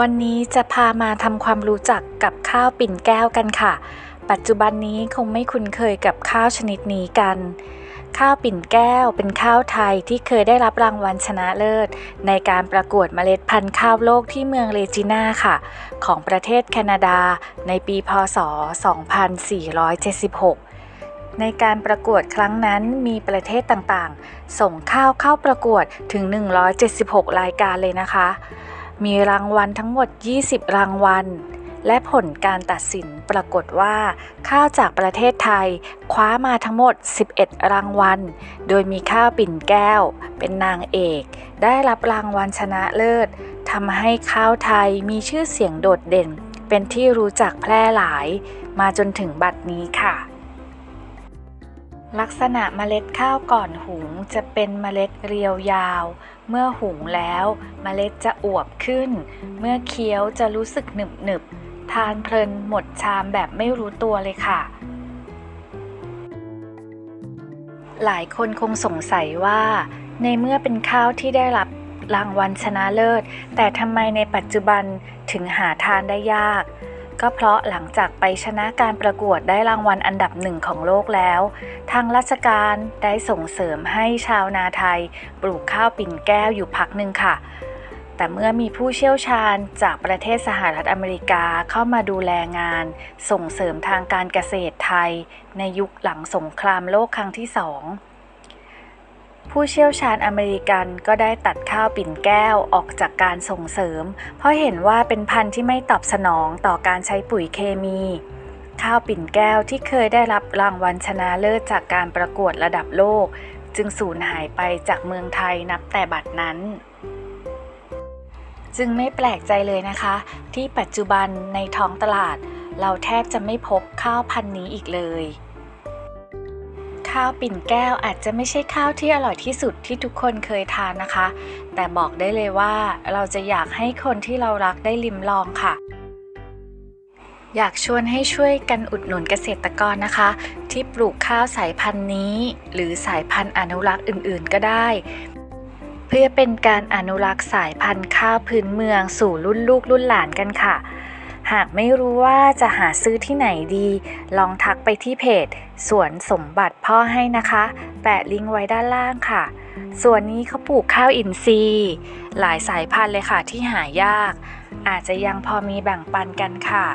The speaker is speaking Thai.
วันนี้จะพามาทำความรู้จักกับข้าวปิ่นแก้วกันค่ะ ปัจจุบันนี้คงไม่คุ้นเคยกับข้าวชนิดนี้กัน ข้าวปิ่นแก้วเป็นข้าวไทยที่เคยได้รับรางวัลชนะเลิศ ในการประกวดเมล็ดพันธุ์ข้าวโลกที่เมืองเรจิน่าค่ะ ของประเทศแคนาดา ในปีพศ 2476ในการประกวดครั้งนั้นมีประเทศต่างๆ ส่งข้าวเข้าประกวดถึง 176 รายการเลยนะคะ มีรางวัลทั้งหมด 20 รางวัล และผลการตัดสินปรากฏว่า ข้าวจากประเทศไทย คว้ามาทั้งหมด 11 รางวัล โดยมีข้าวปิ่นแก้ว เป็นนางเอก ได้รับรางวัลชนะเลิศทำให้ข้าวไทยมีชื่อเสียงโดดเด่น เป็นที่รู้จักแพร่หลาย มาจนถึงบัดนี้ค่ะ ลักษณะเมล็ดข้าวก่อนหุงจะเป็นเมล็ดเรียวยาว เมื่อหุงแล้วเมล็ดจะอวบขึ้น เมื่อเคี้ยวจะรู้สึกหนึบหนึบๆทานเพลินหมดชามแบบไม่รู้ตัวเลยค่ะ หลายคนคงสงสัยว่า ในเมื่อเป็นข้าวที่ได้รับรางวัลชนะเลิศ แต่ทำไมในปัจจุบันถึงหาทานได้ยาก ก็เพราะหลังจากไปชนะการประกวดได้รางวัลอันดับหนึ่งของโลกแล้ว ทางราชการได้ส่งเสริมให้ชาวนาไทย ปลูกข้าวปิ่นแก้วอยู่พักหนึ่งค่ะ แต่เมื่อมีผู้เชี่ยวชาญจากประเทศสหรัฐอเมริกาเข้ามาดูแลงาน ส่งเสริมทางการเกษตรไทย ในยุคหลังสงครามโลกครั้งที่สอง ผู้เชี่ยวชาญอเมริกันก็ได้ตัดข้าวปิ่นแก้วออกจากการส่งเสริม เพราะเห็นว่าเป็นพันธุ์ที่ไม่ตอบสนองต่อการใช้ปุ๋ยเคมี ข้าวปิ่นแก้วที่เคยได้รับรางวัลชนะเลิศจากการประกวดระดับโลก จึงสูญหายไปจากเมืองไทยนับแต่บัดนั้นจึงไม่แปลกใจเลยนะคะ ที่ปัจจุบันในท้องตลาด เราแทบจะไม่พบข้าวพันธุ์นี้อีกเลย ข้าวปิ่นแก้วอาจจะไม่ใช่ข้าวที่อร่อยที่สุดที่ทุกคนเคยทานนะคะ แต่บอกได้เลยว่าเราจะอยากให้คนที่เรารักได้ลิมลองค่ะ อยากชวนให้ช่วยกันอุดหนุนเกษตรกรนะคะ ที่ปลูกข้าวสายพันธุ์นี้ หรือสายพันธุ์อนุรักษ์อื่น ๆ ก็ได้ เพื่อเป็นการอนุรักษ์สายพันธุ์ข้าวพื้นเมืองสู่รุ่นลูกรุ่นหลานกันค่ะ หากไม่รู้ว่าจะหาซื้อที่ไหนดี ลองทักไปที่เพจ สวนสมบัติพ่อให้นะคะ แปะลิงก์ไว้ด้านล่างค่ะ ส่วนนี้เขาปลูกข้าวอินทรีย์ หลายสายพันธุ์เลยค่ะที่หายาก อาจจะยังพอมีแบ่งปันกันค่ะ